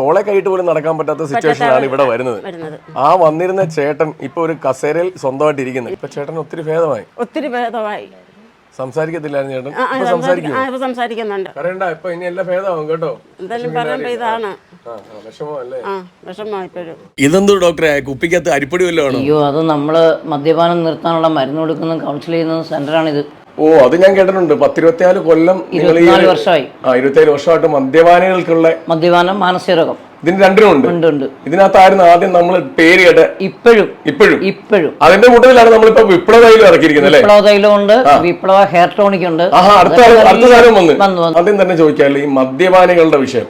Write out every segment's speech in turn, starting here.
തോളെ കൈയിട്ട് പോലും നടക്കാൻ പറ്റാത്ത സിറ്റുവേഷനാണ് ഇവിടെ വരുന്നത്. ആ വന്നിരുന്ന ചേട്ടൻ ഇപ്പൊ ഒരു കസേരയിൽ സ്വന്തമായിട്ട് ഇരിക്കുന്നത് ഇപ്പൊ ചേട്ടൻ ഒത്തിരി ഭേദമായി. ഒത്തിരി ഭേദമായി. സംസാരിക്കത്തില്ലായിരുന്നു ചേട്ടൻ. ഇപ്പൊ സംസാരിക്കുന്നുണ്ട്. കരണ്ട ഇപ്പൊ ഇനി എല്ലാം ഭേദമാവും കേട്ടോ. എന്തായാലും പറയുമ്പോ ഇതാണ് ഇതെന്തോ ഡോക്ടറെ കുപ്പിക്കകത്ത് അരിപ്പൊടി വല്ലതും അയ്യോ അത് നമ്മൾ മദ്യപാനം നിർത്താനുള്ള മരുന്ന് കൊടുക്കുന്ന കൗൺസിൽ ചെയ്യുന്ന സെന്ററാണിത് ഓ അത് ഞാൻ കേട്ടിട്ടുണ്ട്. പത്തിരുപത്തിനാല് കൊല്ലം നിങ്ങൾ ഈ വർഷമായി. ആ ഇരുപത്തിയേഴ് വർഷമായിട്ട് മദ്യപാനികൾക്കുള്ള മദ്യപാനം മാനസിക രോഗം ഇതിന് രണ്ടിനുണ്ട് ഉണ്ട്. ഉണ്ട് ഇതിനകത്തായിരുന്നു ആദ്യം നമ്മൾ പേര് കേട്ട് ഇപ്പോഴും ഇപ്പോഴും. ഇപ്പോഴും. അതിന്റെ കൂട്ടത്തിലാണ് നമ്മളിപ്പോ തൈലം ഇറക്കിയിരിക്കുന്നത് അല്ലേ? വിപ്ലവ ഉണ്ട് വിപ്ലവ ഹെയർ ടോണിക് ഉണ്ട് ആഹാ അടുത്ത അടുത്ത സാധനം വന്ന്. ആദ്യം തന്നെ ചോദിക്കാറില്ല ഈ മദ്യപാനികളുടെ വിഷയം?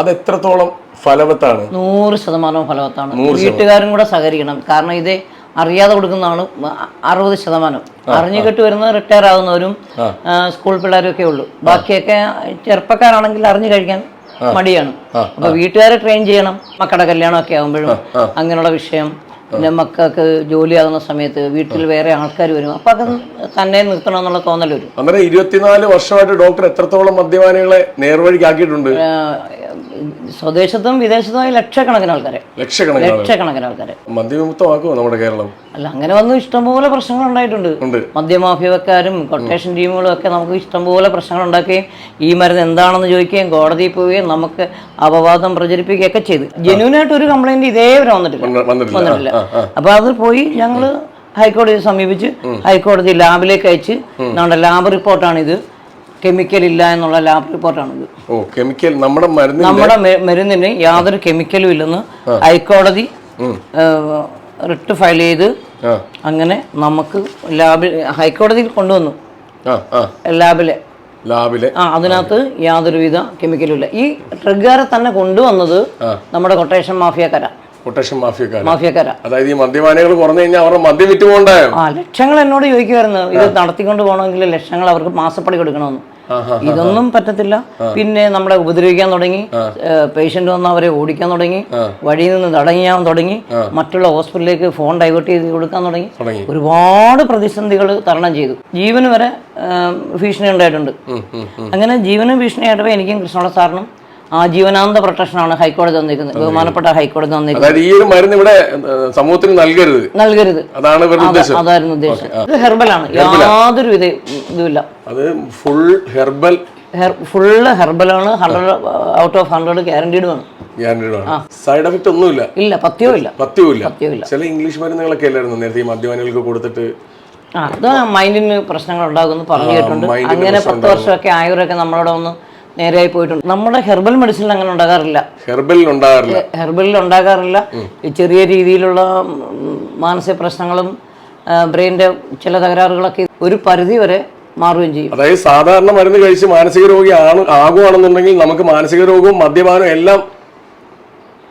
അത് എത്രത്തോളം ഫലവത്താണ് നൂറ് ശതമാനവും ഫലവത്താണ്. വീട്ടുകാരും കൂടെ സഹകരിക്കണം. കാരണം ഇത് അറിയാതെ കൊടുക്കുന്നതാണ് അറുപത് ശതമാനം. അറിഞ്ഞു കെട്ട് വരുന്നത് റിട്ടയർ ആകുന്നവരും സ്കൂൾ പിള്ളേരും ഒക്കെ ഉള്ളൂ. ബാക്കിയൊക്കെ ചെറുപ്പക്കാരാണെങ്കിൽ അറിഞ്ഞു കഴിക്കാൻ മടിയാണ്. അപ്പൊ വീട്ടുകാരെ ട്രെയിൻ ചെയ്യണം മക്കളുടെ കല്യാണമൊക്കെ ആകുമ്പോഴും അങ്ങനെയുള്ള വിഷയം. പിന്നെ മക്കൾക്ക് ജോലിയാകുന്ന സമയത്ത് വീട്ടിൽ വേറെ ആൾക്കാർ വരും. അപ്പൊ അത് തന്നെ നിർത്തണം എന്നുള്ള തോന്നൽ വരും. അങ്ങനെ ഇരുപത്തിനാല് വർഷമായിട്ട് ഡോക്ടർ എത്രത്തോളം മദ്യപാനികളെ നേർവഴിക്കാക്കിയിട്ടുണ്ട്? സ്വദേശത്തും വിദേശത്തുമായി ലക്ഷക്കണക്കിന് ആൾക്കാരെ. ലക്ഷക്കണക്കിന് ലക്ഷക്കണക്കിന് ആൾക്കാരെ. മദ്യവിമുക്തമാക്കുമോ നമ്മുടെ കേരളം? അല്ല അങ്ങനെ വന്നു ഇഷ്ടംപോലെ പ്രശ്നങ്ങൾ ഉണ്ടായിട്ടുണ്ട് ഉണ്ട്. മദ്യമാഫിയക്കാരും കൊട്ടേഷൻ ടീമുകളും ഒക്കെ നമുക്ക് ഇഷ്ടംപോലെ പ്രശ്നങ്ങൾ ഉണ്ടാക്കുകയും ഈ മരുന്ന് എന്താണെന്ന് ചോദിക്കുകയും കോടതിയിൽ പോവുകയും നമുക്ക് അപവാദം പ്രചരിപ്പിക്കുകയൊക്കെ ചെയ്തു. ജെന്യൂനായിട്ട് ഒരു കംപ്ലൈന്റ് ഇതേവരെ വന്നിട്ടില്ല. വന്നിട്ടില്ല. അപ്പൊ അത് പോയി ഞങ്ങൾ ഹൈക്കോടതിയെ സമീപിച്ച് ഹൈക്കോടതി ലാബിലേക്ക് അയച്ച് നമ്മുടെ ലാബ് റിപ്പോർട്ടാണിത്. കെമിക്കൽ ഇല്ല എന്നുള്ള ലാബ് റിപ്പോർട്ടാണിത് ഓ കെമിക്കൽ നമ്മുടെ നമ്മുടെ മരുന്നിന് യാതൊരു കെമിക്കലും ഇല്ലെന്ന് ഹൈക്കോടതി റിട്ട് ഫയൽ ചെയ്ത് അങ്ങനെ നമുക്ക് ലാബിൽ ഹൈക്കോടതിയിൽ കൊണ്ടുവന്നു. ലാബിലെ ലാബിലെ ആ അതിനകത്ത് യാതൊരുവിധ കെമിക്കലും ഇല്ല. ഈ ട്രിഗറെ തന്നെ കൊണ്ടുവന്നത് നമ്മുടെ കൊട്ടേഷൻ മാഫിയക്കര കൊട്ടേഷൻ മാഫിയക്കാർ മാഫിയക്കാര അതായത് ഈ മദ്യപാനികൾ കുറഞ്ഞു കഴിഞ്ഞാൽ അവരുടെ മദ്യം വിറ്റ് പോകണ്ടായോ ആ ലക്ഷങ്ങൾ എന്നോട് ചോദിക്കുമായിരുന്നു ഇത് നടത്തിക്കൊണ്ട് പോകണമെങ്കിൽ ലക്ഷങ്ങൾ അവർക്ക് മാസപ്പടി കൊടുക്കണമെന്ന്. ഇതൊന്നും പറ്റത്തില്ല. പിന്നെ നമ്മളെ ഉപദ്രവിക്കാൻ തുടങ്ങി പേഷ്യന്റ് വന്ന് അവരെ ഓടിക്കാൻ തുടങ്ങി വഴിയിൽ നിന്ന് തടയാൻ തുടങ്ങി മറ്റുള്ള ഹോസ്പിറ്റലിലേക്ക് ഫോൺ ഡൈവേർട്ട് ചെയ്ത് കൊടുക്കാൻ തുടങ്ങി. ഒരുപാട് പ്രതിസന്ധികൾ തരണം ചെയ്തു. ജീവന് വരെ ഭീഷണി ഉണ്ടായിട്ടുണ്ട്. അങ്ങനെ ജീവനും ഭീഷണിയായിട്ടപ്പോൾ എനിക്കും കൃഷ്ണോള സാറിനും ആജീവനാന്ത പ്രൊട്ടക്ഷനാണ് ഹൈക്കോടതി തന്നിരിക്കുന്നത്. ബഹുമാനപ്പെട്ട ഹൈക്കോടതി തന്നിരിക്കുന്നത്. ഈ ഒരു മരുന്ന് ഇവിടെ സമൂഹത്തിന് നൽകരുത്. നൽകരുത്. അതാണ് അതായിരുന്നു ഉദ്ദേശം. ഇത് ഹെർബലാണ്. യാതൊരു വിധ ഇതുമില്ല. അത് full herbal. Full ഹെർബലാണ്. Hundred out of hundred guaranteed ആണ് സൈഡ് എഫക്ട് ഒന്നുമില്ല. ഇല്ല പത്തിയോ ഇല്ല പത്തിയോ പത്യവുമില്ല. ചില ഇംഗ്ലീഷ് മരുന്നുകളൊക്കെ അല്ലായിരുന്നു? നേരത്തെ ഈ മദ്യപാനികൾക്ക് കൊടുത്തിട്ട്. അത് മൈൻഡിന് പ്രശ്നങ്ങൾ ഉണ്ടാകുമെന്ന് പറഞ്ഞു മൈൻഡിന് അങ്ങനെ പത്ത് വർഷമൊക്കെ ആയവരൊക്കെ നമ്മളോട് ഒന്ന് നേരെയായി പോയിട്ടുണ്ട്. നമ്മുടെ ഹെർബൽ മെഡിസിനിൽ അങ്ങനെ ഉണ്ടാകാറില്ല. ഹെർബലിൽ ഉണ്ടാകാറില്ല. ഹെർബലിൽ ഉണ്ടാകാറില്ല. ചെറിയ രീതിയിലുള്ള മാനസിക പ്രശ്നങ്ങളും ബ്രെയിന്റെ ചില തകരാറുകളൊക്കെ ഒരു പരിധി വരെ മാറുകയും ചെയ്യും. അതായത് സാധാരണ മരുന്ന് കഴിച്ച് മാനസിക രോഗി ആണ് ആകുവാണെന്നുണ്ടെങ്കിൽ നമുക്ക് മാനസിക രോഗവും മദ്യപാനവും എല്ലാം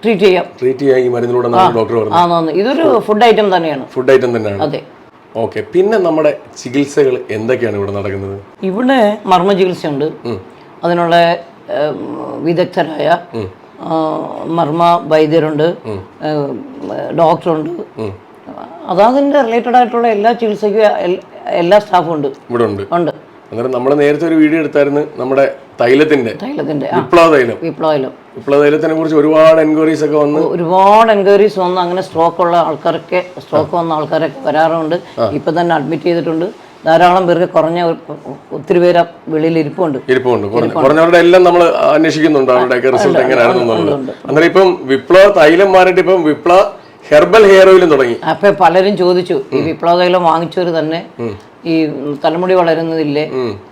ട്രീറ്റ് ചെയ്യാം. ട്രീറ്റ് ചെയ്യാൻ ഈ മരുന്നിലൂടെ ഡോക്ടർ പറഞ്ഞു ഇതൊരു ഫുഡ് ഐറ്റം തന്നെയാണ്. ഫുഡ് ഐറ്റം തന്നെയാണ്. അതെ. ഓക്കെ പിന്നെ നമ്മുടെ ചികിത്സകൾ എന്തൊക്കെയാണ് ഇവിടെ നടക്കുന്നത്? ഇവിടെ മർമ്മ ചികിത്സയുണ്ട് അതിനുള്ള വിദഗ്ധരായ മർമ്മ വൈദ്യരുണ്ട് ഡോക്ടറുണ്ട്. അതതിന്റെ റിലേറ്റഡ് ആയിട്ടുള്ള എല്ലാ ചികിത്സയ്ക്കും എല്ലാ സ്റ്റാഫും ഉണ്ട്. ഇവിടെ ഉണ്ട്. ഉണ്ട്. അങ്ങനെ നമ്മൾ നേരത്തെ ഒരു വീഡിയോ എടുത്തായിരുന്നു നമ്മുടെ തൈലത്തിന്റെ. തൈലത്തിന്റെ വിപ്ലവ തൈലം. വിപ്ലവ തൈലം. വിപ്ലവ തൈലത്തിനെ കുറിച്ച് ഒരുപാട് എൻക്വയറീസ് ഒക്കെ വന്നു ഒരുപാട് എൻക്വയറീസ് വന്നു അങ്ങനെ സ്ട്രോക്ക് ഉള്ള ആൾക്കാരൊക്കെ സ്ട്രോക്ക് വന്ന ആൾക്കാരൊക്കെ വരാറുണ്ട്. ഇപ്പൊ തന്നെ അഡ്മിറ്റ് ചെയ്തിട്ടുണ്ട്. ധാരാളം പേർക്ക് കുറഞ്ഞ ഒത്തിരി പേര് വെളിയിൽ ഇരിപ്പുണ്ട്. ഇരിപ്പുണ്ട്. കുറഞ്ഞവരുടെ എല്ലാം നമ്മൾ അന്വേഷിക്കുന്നുണ്ട് അവരുടെ റിസൾട്ട് എങ്ങനെയാണെന്നുള്ളത് അന്നേരം ഇപ്പം വിപ്ലവ തൈലം മാറിയിട്ട് ഇപ്പം വിപ്ലവ ഹെർബൽ ഹെയർ ഓയിലും തുടങ്ങി. അപ്പൊ പലരും ചോദിച്ചു ഈ വിപ്ലവ തൈലം വാങ്ങിച്ചവർ തന്നെ ഈ തലമുടി വളരുന്നതില്ലേ?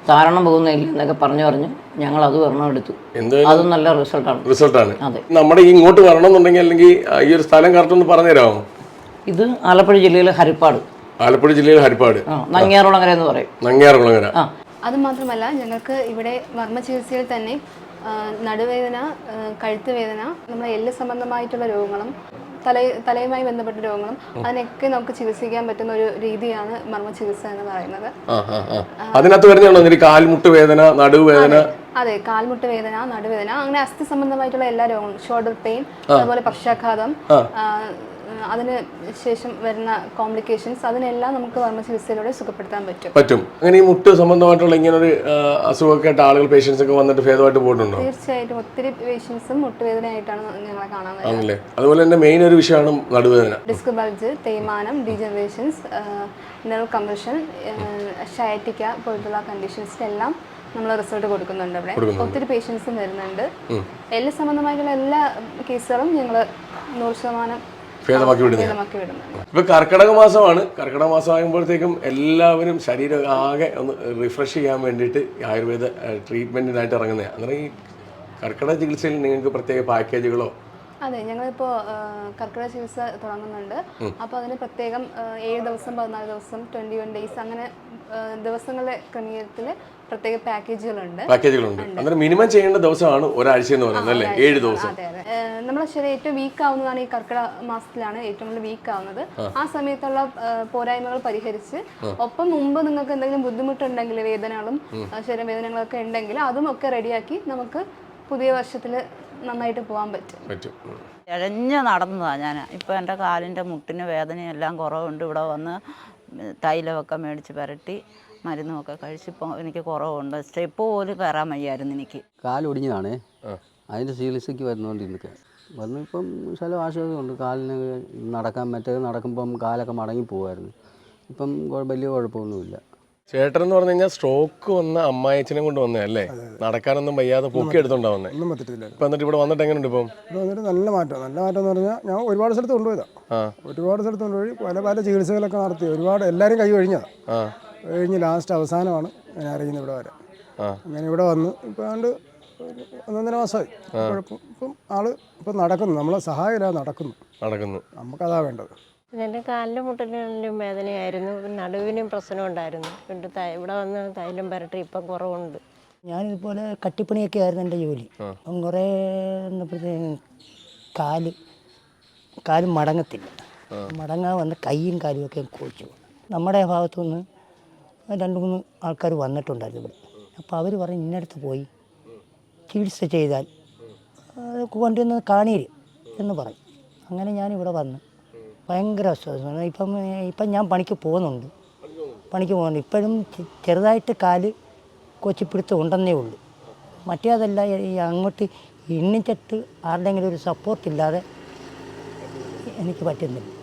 താരണം പോകുന്നില്ല എന്നൊക്കെ പറഞ്ഞു പറഞ്ഞു ഞങ്ങൾ അത് എടുത്തു. അതും നല്ല റിസൾട്ടാണ്. റിസൾട്ടാണ്. അതെ. നമ്മുടെ ഇങ്ങോട്ട് ഇങ്ങോട്ട് വരണമെന്നുണ്ടെങ്കിൽ അല്ലെങ്കിൽ ഈ ഒരു സ്ഥലം കറക്റ്റ് ഒന്ന് പറഞ്ഞു തരാമോ ഇത് ആലപ്പുഴ ജില്ലയിലെ ഹരിപ്പാട്. ആലപ്പുഴ ജില്ലയിൽ ഹരിപ്പാട്. നങ്ങിയാറുളങ്ങര എന്ന് പറയും. നങ്ങിയാറുളങ്ങര അത് മാത്രമല്ല ഞങ്ങൾക്ക് ഇവിടെ മർമ്മ ചികിത്സയിൽ തന്നെ നടുവേദന കഴുത്ത് വേദന നമ്മുടെ എല്ല് സംബന്ധമായിട്ടുള്ള രോഗങ്ങളും തല തലയുമായി ബന്ധപ്പെട്ട രോഗങ്ങളും അതിനൊക്കെ നമുക്ക് ചികിത്സിക്കാൻ പറ്റുന്ന ഒരു രീതിയാണ് മർമ്മ ചികിത്സ എന്ന് പറയുന്നത്. ആ, ആ, ആ. അതിനകത്ത് വരുന്ന കാൽമുട്ട് വേദന നടുവേദന? അതെ കാൽമുട്ട് വേദന നടുവേദന അങ്ങനെ അസ്ഥി സംബന്ധമായിട്ടുള്ള എല്ലാ രോഗങ്ങളും ഷോൾഡർ പെയിൻ അതുപോലെ പക്ഷാഘാതം അതിന് ശേഷം വരുന്ന കോംപ്ലിക്കേഷൻസ് അതിനെല്ലാം നമുക്ക് വർമ്മ ചികിത്സയിലൂടെ സുഖപ്പെടുത്താൻ പറ്റും. പറ്റും. അങ്ങനെ ഈ മുട്ട് സംബന്ധമായിട്ടുള്ള ഇങ്ങനെ ഒരു അസുഖമൊക്കെ ആയിട്ട് ആളുകൾ പേഷ്യൻസ് ഒക്കെ വന്നിട്ട് ഭേദമായിട്ട് പോയിട്ടുണ്ടോ? തീർച്ചയായിട്ടും. ഒത്തിരി പേഷ്യൻസും മുട്ടുവേദനയായിട്ടാണ് ഞങ്ങളെ കാണാൻ ആണല്ലേ? അതുപോലെ തന്നെ മെയിൻ ഒരു വിഷയമാണ് നടുവേദന. ഡിസ്ക് ബൾജ് തേയ്മാനം degenerations nerve compression sciatica conditions കണ്ടീഷൻസിനെല്ലാം നമ്മൾ റിസൾട്ട് കൊടുക്കുന്നുണ്ട് അവിടെ ഒത്തിരി പേഷ്യൻസും വരുന്നുണ്ട്. എല്ലാ സംബന്ധമായിട്ടുള്ള എല്ലാ കേസുകളും ഞങ്ങൾ നൂറ് ശതമാനം ഭേദമാക്കി വിടുന്നത്. ഇപ്പൊ കർക്കിടക മാസമാണ്. കർക്കിടക മാസം ആകുമ്പോഴത്തേക്കും എല്ലാവരും ശരീരം ആകെ ഒന്ന് റിഫ്രഷ് ചെയ്യാൻ വേണ്ടിയിട്ട് ആയുർവേദ ട്രീറ്റ്മെന്റിനായിട്ട് ഇറങ്ങുന്നതാണ് അങ്ങനെ ഈ കർക്കിടക ചികിത്സയിൽ നിങ്ങൾക്ക് പ്രത്യേക പാക്കേജുകളോ അതെ ഞങ്ങളിപ്പോൾ കർക്കിടക ചികിത്സ തുടങ്ങുന്നുണ്ട്. അപ്പോൾ അതിന് പ്രത്യേകം ഏഴ് ദിവസം പതിനാല് ദിവസം ട്വന്റി വൺ ഡേയ്സ് അങ്ങനെ ദിവസങ്ങളുടെ ക്രമീകരണത്തിൽ പ്രത്യേക പാക്കേജുകളുണ്ട്. പാക്കേജുകളുണ്ട്. അന്നേരം മിനിമം ചെയ്യേണ്ട ദിവസമാണ് ഒരാഴ്ച എന്ന് പറയുന്നത് അല്ലേ? ഏഴ് ദിവസം. നമ്മളെ ശരീരം ഏറ്റവും വീക്ക് ആവുന്നതാണ് ഈ കർക്കിടക മാസത്തിലാണ് ഏറ്റവും കൂടുതൽ വീക്ക് ആവുന്നത്. ആ. സമയത്തുള്ള പോരായ്മകൾ പരിഹരിച്ച് ഒപ്പം മുമ്പ് നിങ്ങൾക്ക് എന്തെങ്കിലും ബുദ്ധിമുട്ടുണ്ടെങ്കിൽ വേദനകളും ശരീരം വേദനകളൊക്കെ ഉണ്ടെങ്കിൽ അതും ഒക്കെ റെഡിയാക്കി നമുക്ക് പുതിയ വർഷത്തിൽ നന്നായിട്ട് പോകാൻ പറ്റും. പറ്റും. ഇഴഞ്ഞ് നടന്നതാണ് ഞാൻ ഇപ്പോൾ എന്റെ കാലിന്റെ മുട്ടിന് വേദനയെല്ലാം കുറവുണ്ട്. ഇവിടെ വന്ന് തൈലമൊക്കെ മേടിച്ച് പുരട്ടി മരുന്നൊക്കെ കഴിച്ചിപ്പോ എനിക്ക് കുറവുണ്ട്. സ്റ്റെപ്പ് പോലും കയറാൻ വയ്യായിരുന്നു എനിക്ക്. കാലൊടിഞ്ഞതാണേ അതിന്റെ ചികിത്സയ്ക്ക് വരുന്നോണ്ടിരുന്നൊക്കെ. വന്ന് ഇപ്പം ശലം ആശ്വാസമുണ്ട് കാലിന് നടക്കാൻ മറ്റേത് നടക്കുമ്പം കാലൊക്കെ മടങ്ങി പോകുമായിരുന്നു ഇപ്പം വലിയ കുഴപ്പമൊന്നുമില്ല. ചേട്ടൻ എന്ന് പറഞ്ഞു കഴിഞ്ഞാൽ സ്ട്രോക്ക് വന്ന അമ്മായച്ചനെ കൊണ്ട് വന്നേ അല്ലേ? നടക്കാനൊന്നും വയ്യാതെ പൊക്കി എടുത്തോണ്ടാ വന്നേ. ഒന്നും പറ്റത്തില്ല ഇപ്പൊ എന്നിട്ട് ഇവിടെ വന്നിട്ട് എങ്ങനെയുണ്ട് ഇപ്പം? ഇവിടെ വന്നിട്ട് നല്ല മാറ്റം. നല്ല മാറ്റം എന്ന് പറഞ്ഞാൽ ഞാൻ ഒരുപാട് സ്ഥലത്ത് കൊണ്ടുപോയതാ. ഒരുപാട് സ്ഥലത്ത് കൊണ്ടുപോയി. പല പല ചികിത്സകളൊക്കെ നടത്തി. ഒരുപാട് എല്ലാരും കൈ കഴിഞ്ഞതാ കഴിഞ്ഞ് ലാസ്റ്റ് അവസാനമാണ് ഞാൻ അറിയുന്നത് ഇവിടെ വരെ. അങ്ങനെ ഇവിടെ വന്ന് ഇപ്പം ഏതാണ്ട് ഒന്നൊന്നര മാസമായി. കുഴപ്പം ഇപ്പം ആൾ ഇപ്പം നടക്കുന്നു. നമ്മളെ സഹായമില്ലാതെ നടക്കുന്നു. നടക്കുന്നു. നമുക്കതാ വേണ്ടത്. എന്റെ കാലിലും മുട്ടലിനും വേദനയായിരുന്നു. നടുവിനും പ്രശ്നം ഉണ്ടായിരുന്നു. എന്നിട്ട് ത- ഇവിടെ വന്ന് തൈലം പരട്ടി ഇപ്പം കുറവുണ്ട്. ഞാനിതുപോലെ കട്ടിപ്പണിയൊക്കെ ആയിരുന്നു എന്റെ ജോലി. അപ്പം കുറേ വന്നപ്പോഴത്തേക്കും കാൽ കാൽ മടങ്ങത്തില്ല. മടങ്ങാൻ വന്ന് കൈയും കാലും ഒക്കെ കുഴിച്ചു. നമ്മുടെ ഭാഗത്തുനിന്ന് രണ്ട് മൂന്ന് ആൾക്കാർ വന്നിട്ടുണ്ടായിരുന്നു ഇവിടെ. അപ്പോൾ അവർ പറഞ്ഞ് ഇന്നടുത്ത് പോയി ചികിത്സ ചെയ്താൽ കൊണ്ടുവന്ന് കാണീര് എന്ന് പറഞ്ഞു. അങ്ങനെ ഞാനിവിടെ വന്ന് ഭയങ്കര അസ്വസ്ഥമാണ് ഇപ്പം ഇപ്പം ഞാൻ പണിക്ക് പോകുന്നുണ്ട്. പണിക്ക് പോകുന്നുണ്ട്. ഇപ്പോഴും ചെറുതായിട്ട് കാൽ കൊച്ചിപ്പിടുത്തം ഉണ്ടെന്നേ ഉള്ളൂ. മറ്റേ അതല്ല ഈ അങ്ങോട്ട് എണ്ണിച്ചിട്ട് ആരുടെയെങ്കിലും ഒരു സപ്പോർട്ട് ഇല്ലാതെ എനിക്ക് പറ്റുന്നില്ല.